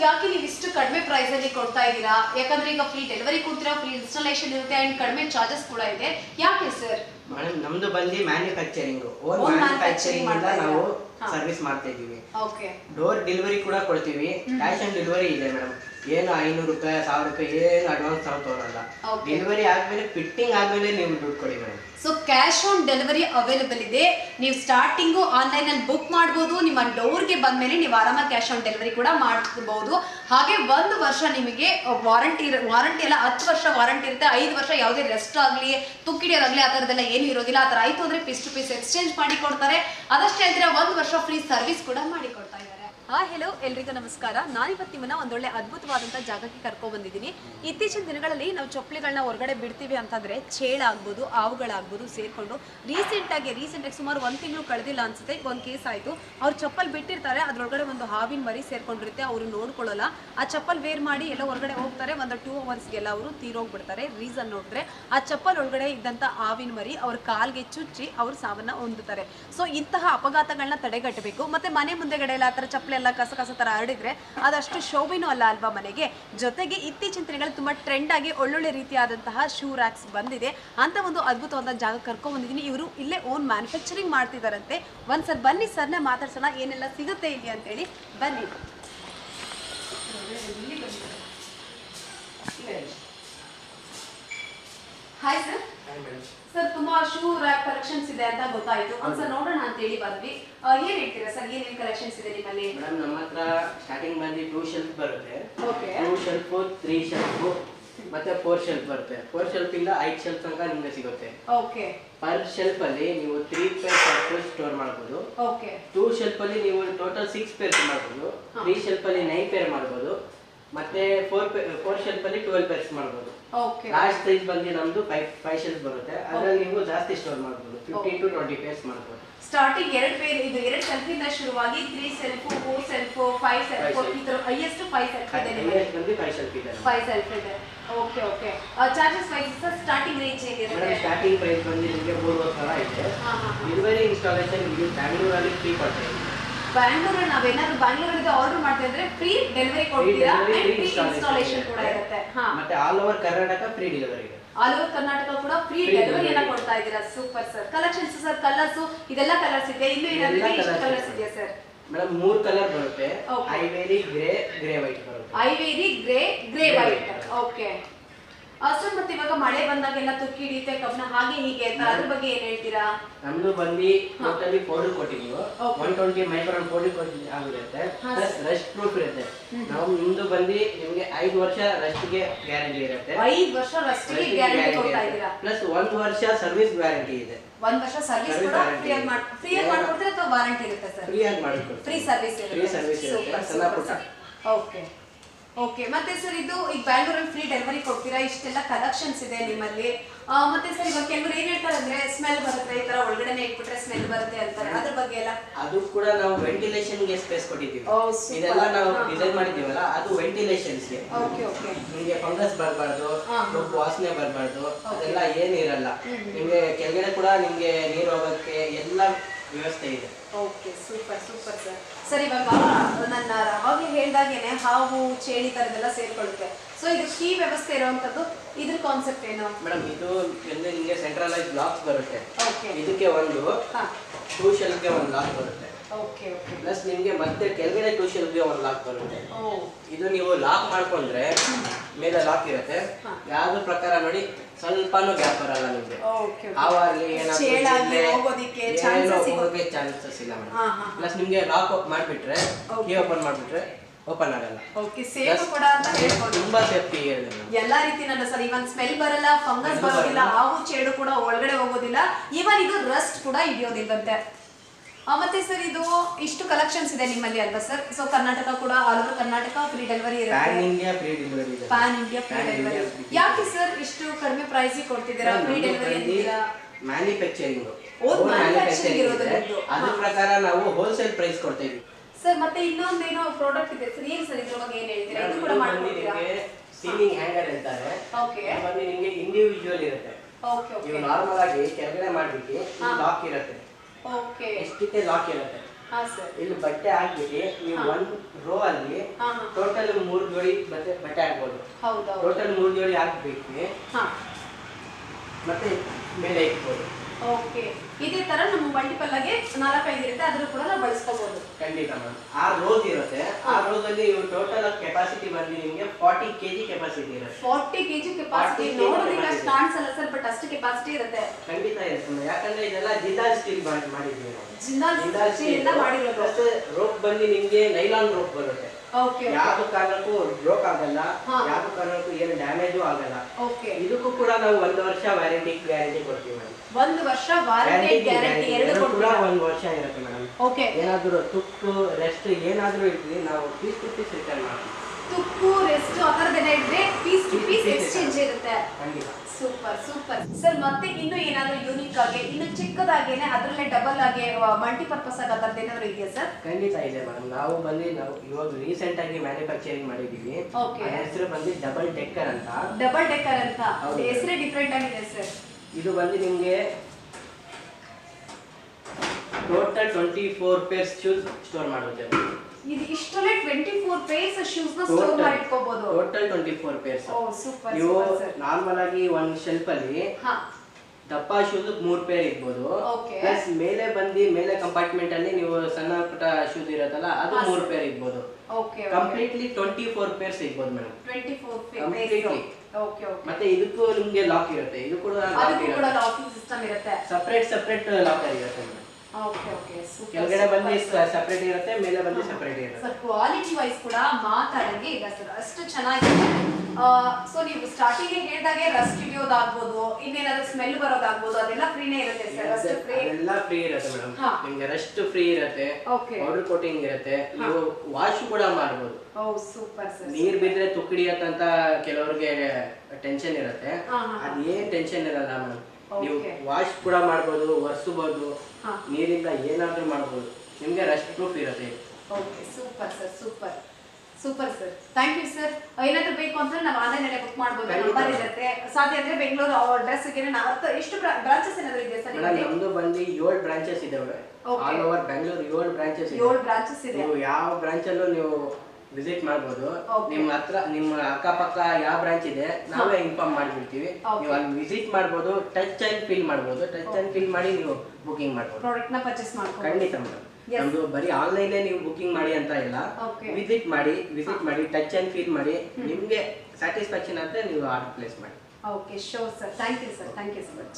ಯಾಕೆ ನೀವು ಇಷ್ಟು ಕಡಿಮೆ ಪ್ರೈಸ್ ಅಲ್ಲಿ ಕೊಡ್ತಾ ಇದ್ದೀರಾ? ಯಾಕಂದ್ರೆ ಈಗ ಫ್ರೀ ಡೆಲಿವರಿ ಕೊಡ್ತೀರಾ ಫ್ರೀ ಇನ್ಸ್ಟಾಲೇಷನ್ ಇರುತ್ತೆ ಅಂಡ್ ಕಡಿಮೆ ಚಾರ್ಜಸ್ ಕೂಡ ಇದೆ. ಯಾಕೆ ಸರ್ ಮೇಡಮ್ ನಮ್ದು ಬಂದು manufacturing own Own manufacturing manufacturing ಮಾಡ್ತಾ ನಾವು ಹಾ. ಸರ್ವಿಸ್ ಮಾಡ್ತಾ ಇದೀವಿ ಓಕೆ ಡೋರ್ ಡೆಲಿವರಿ ಕೂಡ ಕೊಡ್ತೀವಿ. ಕ್ಯಾಶ್ ಆನ್ ಡೆಲಿವರಿ ಇದೆ ಮೇಡಮ್ ಏನು ಐನೂರು ರೂಪಾಯಿ ಸಾವಿರ ರೂಪಾಯಿ ಏನು ಅಡ್ವಾನ್ಸ್ ನಾವು ತಗೊಳಲ್ಲ. Okay. ಡೆಲಿವರಿ ಆದ್ಮೇಲೆ ಫಿಟ್ಟಿಂಗ್ ಆದ್ಮೇಲೆ ನೀವು ದುಡ್ಡು ಕೊಡಿ madam so cash on delivery available ಇದೆ. ನೀವು ಸ್ಟಾರ್ಟಿಂಗು ಆನ್ಲೈನ್ ಅಲ್ಲಿ ಬುಕ್ ಮಾಡ್ಬೋದು. ನಿಮ್ಮ ಡೋರ್ಗೆ ಬಂದ್ಮೇಲೆ ನೀವು ಆರಾಮಾಗಿ ಕ್ಯಾಶ್ ಆನ್ ಡೆಲಿವರಿ ಕೂಡ ಮಾಡಬಹುದು ಹಾಗೆ ಒಂದು ವರ್ಷ ನಿಮಗೆ ವಾರಂಟಿ ವಾರಂಟಿ ಎಲ್ಲ ಹತ್ತು ವರ್ಷ ವಾರಂಟಿ ಇರುತ್ತೆ. ಐದು ವರ್ಷ ಯಾವುದೇ ರೆಸ್ಟ್ ಆಗಲಿ ತುಕ್ಕಿಡಿಯೋದಾಗಲಿ ಆ ಥರದ್ದೆಲ್ಲ ಏನು ಇರೋದಿಲ್ಲ. ಆ ಥರ ಆಯಿತು ಅಂದರೆ ಪೀಸ್ ಟು ಪೀಸ್ ಎಕ್ಸ್ಚೇಂಜ್ ಮಾಡಿ ಕೊಡ್ತಾರೆ. ಅದಷ್ಟೇ ಅಂದರೆ ಒಂದು ವರ್ಷ ಫ್ರೀ ಸರ್ವಿಸ್ ಕೂಡ ಮಾಡಿ ಕೊಡ್ತಾ ಇದ್ದಾರೆ. ಹಾ ಹೆಲೋ ಎಲ್ರಿಗೂ ನಮಸ್ಕಾರ. ನಾನಿವತ್ತು ನಿಮ್ಮನ್ನ ಒಂದೊಳ್ಳೆ ಅದ್ಭುತವಾದಂಥ ಜಾಗಕ್ಕೆ ಕರ್ಕೊ ಬಂದಿದ್ದೀನಿ. ಇತ್ತೀಚಿನ ದಿನಗಳಲ್ಲಿ ನಾವು ಚಪ್ಪಲಿಗಳನ್ನ ಹೊರಗಡೆ ಬಿಡ್ತೀವಿ ಅಂತಂದ್ರೆ ಚೇಳ ಆಗ್ಬೋದು, ಆವುಗಳಾಗ್ಬೋದು ಸೇರ್ಕೊಂಡು ರೀಸೆಂಟಾಗಿ ರೀಸೆಂಟಾಗಿ ಸುಮಾರು ಒಂದು ತಿಂಗಳು ಕಳೆದಿಲ್ಲ ಅನ್ಸುತ್ತೆ, ಒಂದು ಕೇಸ್ ಆಯಿತು. ಅವ್ರು ಚಪ್ಪಲ್ ಬಿಟ್ಟಿರ್ತಾರೆ, ಅದ್ರೊಳಗಡೆ ಒಂದು ಹಾವಿನ ಮರಿ ಸೇರ್ಕೊಂಡಿರುತ್ತೆ, ಅವರು ನೋಡ್ಕೊಳ್ಳಲ್ಲ. ಆ ಚಪ್ಪಲ್ ವೇರ್ ಮಾಡಿ ಎಲ್ಲ ಹೊರಗಡೆ ಹೋಗ್ತಾರೆ, ಒಂದು ಟೂ ಅವರ್ಸ್ಗೆಲ್ಲ ಅವರು ತೀರೋಗ್ಬಿಡ್ತಾರೆ. ರೀಸನ್ ನೋಡಿದ್ರೆ ಆ ಚಪ್ಪಲ್ ಒಳಗಡೆ ಇದ್ದಂಥ ಹಾವಿನ ಮರಿ ಅವ್ರ ಕಾಲ್ಗೆ ಚುಚ್ಚಿ ಅವ್ರು ಸಾವನ್ನ ಹೊಂದುತ್ತಾರೆ. ಸೊ ಇಂತಹ ಅಪಘಾತಗಳನ್ನ ತಡೆಗಟ್ಟಬೇಕು. ಮತ್ತೆ ಮನೆ ಮುಂದೆಗಡೆ ಎಲ್ಲ ಆ ಥರ ಚಪ್ಪಲೆಲ್ಲ ಕಸ ಕಸ ಥರ ಹರಡಿದ್ರೆ ಅದಷ್ಟು ಶೋಭೆನೂ ಅಲ್ಲ ಅಲ್ವಾ ಮನೆಗೆ? ಜೊತೆಗೆ ಇತ್ತೀಚಿನ ದಿನಗಳಲ್ಲಿ ತುಂಬ ಟ್ರೆಂಡ್ ಆಗಿ ಒಳ್ಳೊಳ್ಳೆ ರೀತಿಯಾದಂತಹ ಶೂ ರ್ಯಾಕ್ಸ್ ಬಂದಿದೆ. ಅಂತ ಒಂದು ಅದ್ಭುತವಾದ ಜಾಗ ಕರ್ಕೊಂಡ್ ಬಂದಿದ್ದೀನಿ ಇವರು ಇಲ್ಲೇ ಓನ್ ಮ್ಯಾನುಫ್ಯಾಕ್ಚರಿಂಗ್ ಮಾಡ್ತಿದಾರಂತೆ. ಒಂದ್ಸರ್ ಬನ್ನಿ ಸರ್ನೇ ಮಾತಾಡ್ಸೋಣ. ಏನೆಲ್ಲ ಸಿಗುತ್ತೆ ಇಲ್ಲಿ ಅಂತೇಳಿ. ಬನ್ನಿ. ಹಾಯ್ ಸರ್ ಸರ್ ತುಂಬಾ ಶೂ ರ್ಯಾಕ್ ಕಲೆಕ್ಷನ್ಸ್ ಇದೆ ಅಂತ ಗೊತ್ತಾಯ್ತು. ಒಂದ್ಸಲ ನೋಡೋಣ ಅಂತ ಹೇಳಿ ಬಂದ್ವಿ. ಏನ್ ಹೇಳ್ತೀರಾ ಸರ್ ಏನೇನ್ ಕಲೆಕ್ಷನ್ಸ್ ಇದೆ ನಿಮ್ಮಲ್ಲಿ? ಮೇಡಮ್ ನಮ್ಮ ಹತ್ರ ಸ್ಟಾರ್ಟಿಂಗ್ ಬಂದು ಟೂ ಶೆಲ್ಫ್ ಬರುತ್ತೆ. Okay two shelf three shelf ಮತ್ತೆ ಫೋರ್ ಶೆಲ್ಫ್ ಬರುತ್ತೆ. ಫೋರ್ ಶೆಲ್ಫ್ ಇಂದ ಐದು ಶೆಲ್ಫ್ ತನಕ ನಿಮ್ಗೆ ಸಿಗುತ್ತೆ. ಓಕೆ ಪರ್ ಶೆಲ್ಫ್ ಅಲ್ಲಿ ನೀವು ತ್ರೀ ಪೇರ್ ಸ್ಟೋರ್ ಮಾಡಬಹುದು ಓಕೆ ಟೂ ಶೆಲ್ಫ್ ಅಲ್ಲಿ ನೀವು ಟೋಟಲ್ ಸಿಕ್ಸ್ ಪೇರ್ ಮಾಡಬಹುದು ತ್ರೀ ಶೆಲ್ಫ್ ಅಲ್ಲಿ ನೈನ್ ಪೇರ್ ಮಾಡ್ಬೋದು. ಮತ್ತೆ ಫೋರ್ ಫೋರ್ ಶೆಲ್ಫ್ ಅಲ್ಲಿ ಟ್ವೆಲ್ ಪೇರ್ಸ್ ಮಾಡಬಹುದು ಓಕೆ ಲಾಸ್ಟ್ ಸೈಜ್ ಬಂದು ನಮ್ದು ಫೈವ್ ಫೈವ್ ಶೆಲ್ಫ್ ಬರುತ್ತೆ. ಅದ್ರಲ್ಲಿ ನೀವು ಜಾಸ್ತಿ ಸ್ಟೋರ್ ಮಾಡಬಹುದು ಫಿಫ್ಟಿ ಟು ಟ್ವೆಂಟಿ ಪೇರ್ಸ್ ಮಾಡಬಹುದು ಸ್ಟಾರ್ಟಿಂಗ್ ಎರಡು ಪೇರ್ ಇದು ಎರಡು ಸೆಲ್ಫ್ ಇಂದ ಶುರುವಾಗಿ three shelf four shelf five shelf ಈ ತರ ಹೈಯೆಸ್ಟ್ ಫೈವ್ ಸೆಲ್ಫ್ ಇದೆ ನಿಮಗೆ? ಫೈವ್ ಇದೆ ಫೈವ್ ಸೆಲ್ಫ್ ಇದೆ. Okay okay charges wise sir starting range ಹೇಗಿರುತ್ತೆ? ಸ್ಟಾರ್ಟಿಂಗ್ ಪ್ರೈಸ್ ಬಂದು ನಿಮಗೆ ಮೂರುವರೆ ಸಾವಿರ ಇದೆ. ಹಾ ಹಾ ಡೆಲಿವರಿ ಇನ್ಸ್ಟಾಲೇಷನ್ ನಿಮಗೆ ಬ್ಯಾಂಗ್ಳೂರಲ್ಲಿ ಫ್ರೀ ಕೊಡ್ತಾ ಇದ್ದೀವಿ ಬ್ಯಾಂಗ್ಳೂರ್ ನಾವೇನಾದ್ರು ಬ್ಯಾಂಗ್ಳೂರಿಂದ ಆರ್ಡರ್ ಮಾಡ್ತೀವಿ ಅಂದ್ರೆ ಫ್ರೀ ಡೆಲಿವರಿ ಕೊಡ್ತೀರಾ? ಅಂಡ್ ಫ್ರೀ ಇನ್ಸ್ಟಾಲೇಷನ್ ಕೂಡ ಇರುತ್ತೆ. ಹಾ. ಮತ್ತೆ all over Karnataka free delivery ಇದೆ. ಆಲ್ ಓವರ್ ಕರ್ನಾಟಕ ಕೂಡ ಫ್ರೀ ಡೆಲಿವರಿ ಎಲ್ಲ ಕೊಡ್ತಾ ಇದ್ದೀರಾ? Super sir collections sir colours ಇದೆಲ್ಲ ಕಲರ್ಸ್ ಇದೆ? ಇನ್ನು ಏನಾದ್ರೂ ಕಲರ್ಸ್ ಇದೆ. ಇದೆಯಾ ಸರ್ ಮೇಡಮ್ ಮೂರು ಕಲರ್ ಬರುತ್ತೆ. ಐವೇರಿ ಗ್ರೇ ಗ್ರೇ ವೈಟ್ ಬರುತ್ತೆ. Ivory grey grey white okay sir ಮತ್ತೆ ಇವಾಗ ಮಳೆ ಬಂದಾಗೆಲ್ಲ ತುಕ್ಕಿ ಹಿಡಿಯುತ್ತೆ ಕಬ್ಬನ ಹಾಗೆ ಹೀಗೆ ಅಂತ. ಅದ್ರ ಬಗ್ಗೆ ಏನ್ ಹೇಳ್ತೀರಾ? ನಮ್ದು ಬಂದು ಟೋಟಲಿ ಪೌಡರ್ ಕೊಟ್ಟಿದ್ದೀವಿ. ಒನ್ ಟ್ವೆಂಟಿ ಮೈಕ್ರಾನ್ ಪೌಡರ್ ಕೊಟ್ಟಿ ಆಗಿರುತ್ತೆ ಪ್ಲಸ್ ರೆಸ್ಟ್ ಪ್ರೂಫ್ ಇರುತ್ತೆ. ನಾವು ನಿಮ್ದು ಬಂದು ನಿಮ್ಗೆ ಐದು ವರ್ಷ ರಸ್ಟ್ಗೆ ಗ್ಯಾರಂಟಿ ಇರುತ್ತೆ. ಐದು ವರ್ಷ ರಸ್ಟಿಗೆ ಗ್ಯಾರಂಟಿ ಕೊಡ್ತಾ ಇದ್ದೀರಾ? ಪ್ಲಸ್ ಒಂದ್ ವರ್ಷ ಸರ್ವಿಸ್ ಗ್ಯಾರಂಟಿ ಇದೆ. ಒಂದ್ ವರ್ಷ ಸರ್ವಿಸ್ ಕೂಡ ಫ್ರೀ ಆಗಿ ಮಾಡಿ ಫ್ರೀ ಆಗಿ ಮಾಡ್ಕೊಡ್ತೀರಾ ಅಥವಾ ವಾರಂಟಿ ಇರುತ್ತೆ ಸರ್? ಫ್ರೀ ಆಗಿ ಮಾಡ್ಕೊಡ್ತೀವಿ. ಫ್ರೀ ಸರ್ವಿಸ್ ಫ್ರೀ ಸರ್ವಿಸ್ ಇರುತ್ತೆ. ಸಣ್ಣ ಪುಟ್ಟ. ಓಕೆ ಓಕೆ ಮತ್ತೆ ಸರ್ ಇದು ಈಗ ಬ್ಯಾಂಗ್ಳೂರಲ್ಲಿ ಫ್ರೀ ಡೆಲಿವರಿ ಕೊಡ್ತೀರಾ? ಇಷ್ಟೆಲ್ಲ ಕಲೆಕ್ಷನ್ಸ್ ಇದೆ ನಿಮ್ಮಲ್ಲಿ. ಮತ್ತೆ ಸರ್ ಇವಾಗ ಕೆಲವರು ಏನ್ ಹೇಳ್ತಾರೆ ಅಂದ್ರೆ ಸ್ಮೆಲ್ ಬರುತ್ತೆ ಈ ತರ ಒಳಗಡೆನೆ ಇಟ್ಬಿಟ್ರೆ ಸ್ಮೆಲ್ ಬರುತ್ತೆ ಅಂತಾರೆ. ಅದ್ರ ಬಗ್ಗೆ ಎಲ್ಲ. ಅದು ಕೂಡ ನಾವು ವೆಂಟಿಲೇಷನ್ಗೆ ಸ್ಪೇಸ್ ಕೊಟ್ಟಿದ್ದೀವಿ. ಇದೆಲ್ಲ ನಾವು. ಡಿಸೈನ್ ಮಾಡಿದ್ದೀವಲ್ಲ ಅದು ವೆಂಟಿಲೇಷನ್ಗೆ. ಓಕೆ ಓಕೆ ನಿಮ್ಗೆ ಫಂಗಸ್ ಬರಬಾರ್ದು. ವಾಸನೆ ಬರಬಾರ್ದು ಅದೆಲ್ಲ ಏನಿರಲ್ಲ. ನಿಮ್ಗೆ ಕೆಳಗಡೆ ಕೂಡ ನಿಮ್ಗೆ ನೀರು ಹೋಗೋಕ್ಕೆ ಎಲ್ಲ ವ್ಯವಸ್ಥೆ ಇದೆ. Okay super super sir sir ಇವಾಗ ನನ್ನ ಹಾಗೆ ಹೇಳಿದಾಗೇನೆ ಹಾವು ಚೇಳಿ ಥರದ್ದೆಲ್ಲ ಸೇರ್ಕೊಳ್ಳುತ್ತೆ. ಸೊ ಇದು ಕೀ ವ್ಯವಸ್ಥೆ ಇರುವಂತದ್ದು ಇದ್ರ ಕಾನ್ಸೆಪ್ಟ್ ಏನು? ಮೇಡಮ್ ಇದು ಎಲ್ಲ ನಿಮಗೆ ಸೆಂಟ್ರಲೈಸ್ ಬ್ಲಾಕ್ಸ್ ಬರುತ್ತೆ. ಓಕೆ ಇದಕ್ಕೆ ಒಂದು ಶೆಲ್ಫ್ಗೆ ಒಂದು ಲಾಕ್ ಬರುತ್ತೆ. ಓಕೆ ಓಕೆ ಪ್ಲಸ್ ನಿಮಗೆ ಮತ್ತೆ ಕೆಳಗಡೆ ಟ್ಯೂಷನ್ಗೆ ಒಂದು ಲಾಕ್ ಬರುತ್ತೆ. ಇದು ನೀವು ಲಾಕ್ ಮಾಡ್ಕೊಂಡ್ರೆ ಮೇಲೆ ಲಾಕ್ ಇರುತ್ತೆ. ಯಾವ್ದು ಪ್ರಕಾರ ನೋಡಿ ಸ್ವಲ್ಪನೂ ಗ್ಯಾಪ್ ಬರಲ್ಲ ನಿಮ್ಗೆ. ಆವಾಗ್ಲಿ ಹೋಗೋದಿಕ್ಕೆ. ಚಾನ್ಸಸ್ ಇಲ್ಲ ಮೇಡಮ್ ಪ್ಲಸ್ ನಿಮ್ಗೆ ಲಾಕ್ ಮಾಡ್ಬಿಟ್ರೆ. ಕೀ ಓಪನ್ ಮಾಡಿಬಿಟ್ರೆ ಓಪನ್ ಆಗಲ್ಲ. ಓಕೆ ಸೇಫ್ ಕೂಡ ಅಂತ ಹೇಳ್ಬೋದು. ತುಂಬಾ ಸೇಫ್ಟಿ ಇದೆ ಎಲ್ಲಾ ರೀತಿನಲ್ಲ ಸರ್ ಇವನ್ ಸ್ಮೆಲ್ ಬರಲ್ಲ ಫಂಗಸ್ ಬರೋದಿಲ್ಲ. ಹಾವು ಚೇಡು ಕೂಡ ಒಳಗಡೆ ಹೋಗೋದಿಲ್ಲ. ಇವನ್ ಇದು ರಸ್ಟ್ ಕೂಡ ಹಿಡಿಯೋದಿಲ್ಲಂತೆ ಮತ್ತೆ ಸರ್ ಇದು ಇಷ್ಟು ಕಲೆಕ್ಷನ್ಸ್ ಇದೆ ನಿಮ್ಮಲ್ಲಿ ಅಲ್ವಾ ಸರ್? ಸೊ ಕರ್ನಾಟಕ ಕೂಡ all over Karnataka free delivery pan ಇರುತ್ತೆ ಇಂಡಿಯಾ ಫ್ರೀ ಡೆಲಿವರಿ ಇದೆ. Pan India free Pan delivery free ಯಾಕೆ ಸರ್ ಇಷ್ಟು ಕಡಿಮೆ ಪ್ರೈಸ್ ಕೊಡ್ತಿದ್ದೀರಾ ಫ್ರೀ ಡೆಲಿವರಿ ಅಂತೀರಾ? ಮ್ಯಾನುಫ್ಯಾಕ್ಚರಿಂಗ್ ಓದ್ manufacturing ನಿಮ್ದು. ಅದ್ರ ಪ್ರಕಾರ ನಾವು ಹೋಲ್ಸೇಲ್ ಪ್ರೈಸ್ ಕೊಡ್ತಾ ಇದೀವಿ ಸರ್ ಮತ್ತೆ ಇನ್ನೊಂದೇನೋ ಪ್ರಾಡಕ್ಟ್ ಇದೆ ಸರ್ ಏನ್ ಸರ್ ಇದ್ರ ಬಗ್ಗೆ ಏನ್ ಹೇಳ್ತೀರಾ? ಇದು ಕೂಡ ಮಾಡ್ಕೊಡ್ತೀರಾ? ಸೀಲಿಂಗ್ ಹ್ಯಾಂಗರ್ ಅಂತಾರೆ. ಓಕೆ ಇದು ಬಂದು ನಿಮ್ಗೆ ಇಂಡಿವಿಜುವಲ್ ಇರುತ್ತೆ. ಓಕೆ ನೀವು ಓಕೆ ನಾರ್ಮಲ್ ಆಗಿ ಕೆಳಗಡೆ ಮಾಡ್ಬಿಟ್ಟು ಹಾ. ಲಾಕ್ ಇರುತ್ತೆ. ಓಕೆ ಎಷ್ಟಕ್ಕೆ ಲಾಕ್ ಇರುತ್ತೆ ಹಾ ಸರ್ ಇಲ್ಲಿ ಬಟ್ಟೆ ಹಾಕ್ಬಿಟ್ಟು ನೀವು. ಒಂದ್ ರೋ ಅಲ್ಲಿ ಟೋಟಲ್ ಮೂರ್ ಜೋಡಿ ಬಟ್ಟೆ ಬಟ್ಟೆ ಹಾಕ್ಬೋದು. ಟೋಟಲ್ ಮೂರ್ ಜೋಡಿ ಹಾಕ್ಬೇಕು ಹಾ. ಮತ್ತೆ ಮೇಲೆ ಇಟ್ಬೋದು. ಓಕೆ ಇದೇ ತರ ನಮ್ಮ ಮಲ್ಟಿಪಲ್ ಆಗಿ ನಾಲ್ಕೈದು ಇರುತ್ತೆ. ಅದ್ರ ಕೂಡ ನಾವು ಬಳಸ್ಕೋಬಹುದು ಖಂಡಿತ ಮ್ಯಾಮ್ ಆ ರೋಸ್ ಇರುತ್ತೆ. ಆ ರೋಸ್ ಅಲ್ಲಿ ಟೋಟಲ್ ಕೆಪಾಸಿಟಿ ಬಂದು ನಿಮಗೆ ಫಾರ್ಟಿ ಕೆಜಿ ಕೆಪಾಸಿಟಿ ಇರುತ್ತೆ. ಫಾರ್ಟಿ ಕೆಜಿ ಕೆಪಾಸಿಟಿ 40 kg ನೋಡೋದಕ್ಕೆ ಅಷ್ಟು ಕಾಣಿಸಲ್ಲ ಸರ್ ಬಟ್ ಅಷ್ಟು ಕೆಪಾಸಿಟಿ ಇರುತ್ತೆ. ಖಂಡಿತ ಇರುತ್ತೆ ಯಾಕಂದ್ರೆ ಇದೆಲ್ಲ ಜಿಂದಾಲ್ ಸ್ಟೀಲ್ ಮಾಡಿದ್ವಿ ನಾವು. ಜಿಂದಾಲ್ ಜಿಂದಾಲ್ ಸ್ಟೀಲ್ ಇಂದ ಮಾಡಿರೋದು. ಅಷ್ಟೇ ರೋಪ್ ಬಂದು ನಿಮಗೆ ನೈಲಾನ್ ರೋಪ್ ಬರುತ್ತೆ. ಓಕೆ ಯಾವ ಕಾರಣಕ್ಕೂ ಬ್ರೋಕ್ ಆಗಲ್ಲ. ಯಾವ ಕಾರಣಕ್ಕೂ ಏನು ಡ್ಯಾಮೇಜು ಆಗಲ್ಲ. ಓಕೆ ಇದಕ್ಕೂ ಕೂಡ ನಾವು ಒಂದು ವರ್ಷ ವ್ಯಾರಂಟಿ ಗ್ಯಾರಂಟಿ ಕೊಡ್ತೀವಿ ಮೇಡಮ್ ಒಂದು ವರ್ಷ ವಾರಂಟಿ ಗ್ಯಾರಂಟಿ ಎರಡು ಕೂಡ ಒಂದು ವರ್ಷ ಇರುತ್ತೆ ಮೇಡಮ್ ಓಕೆ ಏನಾದರೂ ತುಕ್ಕು ರೆಸ್ಟ್ ಏನಾದರೂ ಇರ್ತೀವಿ ನಾವು ಪೀಸ್ ಟು ಪೀಸ್ ರಿಟರ್ನ್ ಮಾಡ್ತೀವಿ. ತುಕ್ಕು ರೆಸ್ಟ್ ಆ ಥರದ್ದೆಲ್ಲ ಇದ್ರೆ ಪೀಸ್ ಟು ಪೀಸ್ ಎಕ್ಸ್ಚೇಂಜ್ ಇರುತ್ತೆ. ಸೂಪರ್ ಸೂಪರ್ ಸರ್ ಮತ್ತೆ ಇನ್ನು ಏನಾದರೂ ಯೂನಿಕ್ ಆಗಿ ಇನ್ನು ಚಿಕ್ಕದಾಗೇನೆ ಅದರಲ್ಲೇ ಡಬಲ್ ಆಗಿ ಮಲ್ಟಿಪರ್ಪಸ್ ಆಗಿ ಅದರದ್ದು ಏನಾದ್ರು ಇದೆಯಾ ಸರ್ ಖಂಡಿತ ಇದೆ ಮೇಡಮ್ ನಾವು ಬಂದು ನಾವು ಇವಾಗ ರೀಸೆಂಟ್ ಆಗಿ ಮ್ಯಾನುಫ್ಯಾಕ್ಚರಿಂಗ್ ಮಾಡಿದ್ದೀವಿ. ಓಕೆ ಹೆಸರು ಬಂದು ಡಬಲ್ ಡೆಕ್ಕರ್ ಅಂತ. ಡಬಲ್ ಡೆಕ್ಕರ್ ಅಂತ. ಹೆಸರೇ ಡಿಫ್ರೆಂಟ್ ಆಗಿದೆ ಸರ್ ಇದು ಬಂದು ನಿಮಗೆ total twenty four pairs shoes store ಮಾಡುತ್ತೆ. ಇದು ಇಷ್ಟರಲ್ಲಿ ಟ್ವೆಂಟಿ ಫೋರ್ ಪೇರ್ಸ್ ಶೂಸ್ನ ಸ್ಟೋರ್ ಮಾಡಿ ಇಟ್ಕೋಬಹುದು total twenty four pairs oh super normal ಆಗಿ ಒಂದು ಶೆಲ್ಫ್ ಅಲ್ಲಿ ಹಾ. ದಪ್ಪ ಶೂಸ್ ಮೂರ್ ಪೇರ್ ಇರ್ಬೋದು. ಪ್ಲಸ್ ಮೇಲೆ ಬಂದು ಮೇಲೆ ಕಂಪಾರ್ಟ್ಮೆಂಟ್ ಅಲ್ಲಿ ನೀವು ಸಣ್ಣ ಪುಟ್ಟ ಶೂಸ್ ಇರೋದಲ್ಲ ಅದು ಮೂರ್. ಪೇರ್ ಇರ್ಬೋದು. Okay completely twenty four pairs ಇರ್ಬೋದು madam twenty four Completely. Okay okay ಮತ್ತೆ ಇದಕ್ಕೂ ನಿಮ್ಗೆ ಲಾಕ್ ಇರುತ್ತೆ. ಇದು ಕೂಡ ಲಾಕಿಂಗ್ ಸಿಸ್ಟಮ್ ಇರುತ್ತೆ. ಸೆಪರೇಟ್ ಸಪ್ರೇಟ್ ಲಾಕರ್ ಇರುತ್ತೆ ಓಕೆ ಓಕೆ ಕೆಳಗಡೆ ಬಂದು ಸಪ್ರೇಟ್ ಇರುತ್ತೆ ಮೇಲೆ ಬಂದು ಸಪ್ರೇಟ್ ಇರುತ್ತೆ. ಸರ್ ಕ್ವಾಲಿಟಿ ವೈಸ್ ಕೂಡ ಮಾತಾಡಂಗೆ ಇಲ್ಲ ಸರ್ ಅಷ್ಟು ಚೆನ್ನಾಗಿದೆ. ಸೊ ನೀವು ಸ್ಟಾರ್ಟಿಂಗ್ ಹೇಳಿದಾಗೆ ರಸ್ಟ್ ಹಿಡಿಯೋದಾಗ್ಬೋದು ಇನ್ನೇನಾದ್ರೂ ಸ್ಮೆಲ್ ಬರೋದಾಗ್ಬೋದು ಅದೆಲ್ಲ ಫ್ರೀನೇ ಇರುತ್ತೆ ಸರ್ ಫ್ರೀ ಅದೆಲ್ಲ ಫ್ರೀ ಇರುತ್ತೆ ಮೇಡಮ್ ಹಾ. ನಿಮ್ಗೆ ರೆಸ್ಟ್ ಫ್ರೀ ಇರುತ್ತೆ ಓಕೆ ಪೌಡರ್ ಕೋಟಿಂಗ್ ಇರುತ್ತೆ ನೀವು ವಾಶ್ ಕೂಡ ಮಾಡ್ಬೋದು. ಓ ಸೂಪರ್ ಸರ್ ನೀರ್ ಬಿದ್ರೆ ತುಕ್ಕಡಿ ಅಂತ ಕೆಲವ್ರಿಗೆ ಟೆನ್ಷನ್ ಇರುತ್ತೆ. ಹಾ. ಅದೇನ್ ಟೆನ್ಷನ್ ಇರಲ್ಲ ಮೇಡಮ್ ನೀವು Okay. ವಾಶ್ ಕೂಡ ಮಾಡ್ಬೋದು ಒರೆಸ್ಬೋದು ಹಾ. ನೀರಿಂದ ಏನಾದ್ರೂ ಮಾಡ್ಬೋದು. ನಿಮ್ಗೆ ರೆಸ್ಟ್ ಪ್ರೂಫ್ ಇರುತ್ತೆ. Okay super sir super super sir thank you sir ಏನಾದ್ರು ಬೇಕು ಅಂದ್ರೆ ನಾವು ಆನ್ಲೈನ್ ಬುಕ್ ಮಾಡ್ಬೋದು. ಖಂಡಿತ. ನಂಬರ್ ಇರುತ್ತೆ. ಸಾಧ್ಯ ಅಂದ್ರೆ ಬೆಂಗಳೂರು ಅಡ್ರೆಸ್ಗೆ ಎಷ್ಟು ಬ್ರಾಂಚಸ್ ಏನಾದ್ರು ಇದೆ ಸರ್ ಮೇಡಮ್ ನಿಮ್ಮಲ್ಲಿ ನಮ್ದು ಬಂದು ಏಳು ಬ್ರಾಂಚಸ್ ಇದಾವೆ. ಆಲ್ ಓವರ್ ಬೆಂಗಳೂರು ಏಳು ಬ್ರಾಂಚಸ್ ಏಳು ಬ್ರಾಂಚಸ್ ಇದೆ. ನೀವು ಯಾವ ಬ್ರಾಂಚ್ ಅಲ್ಲೂ ನೀವು ವಿಸಿಟ್ ಮಾಡ್ಬೋದು. Okay. ನಿಮ್ಮ ಹತ್ರ ನಿಮ್ಮ ಅಕ್ಕಪಕ್ಕ ಯಾವ ಬ್ರಾಂಚ್ ಇದೆ ನಾವೇ ಇನ್ಫಾರ್ಮ್ ಮಾಡಿಬಿಡ್ತೀವಿ. ನೀವು ಅಲ್ಲಿ ವಿಸಿಟ್ ಮಾಡ್ಬೋದು ಟಚ್ ಅಂಡ್ ಫೀಲ್ ಮಾಡ್ಬೋದು. ಟಚ್ ಅಂಡ್ ಫೀಲ್ ಮಾಡಿ ನೀವು ಬುಕಿಂಗ್ ಮಾಡಬಹುದು ಪ್ರಾಡಕ್ಟ್ನ ಪರ್ಚೇಸ್ ಮಾಡಬಹುದು ಖಂಡಿತ ಮೇಡಮ್. ನಮ್ದು ಬರೀ ಆನ್ಲೈನ್ ನೀವು ಬುಕಿಂಗ್ ಮಾಡಿ ಅಂತ ಇಲ್ಲ. ವಿಸಿಟ್ ಮಾಡಿ ವಿಸಿಟ್ ಮಾಡಿ ಟಚ್ ಅಂಡ್ ಫೀಲ್ ಮಾಡಿ ನಿಮ್ಗೆ ಸ್ಯಾಟಿಸ್ಫ್ಯಾಕ್ಷನ್ ಆದ್ರೆ ನೀವು ಆರ್ಡರ್ ಪ್ಲೇಸ್ ಮಾಡಿ. Okay sure sir thank you sir thank you so much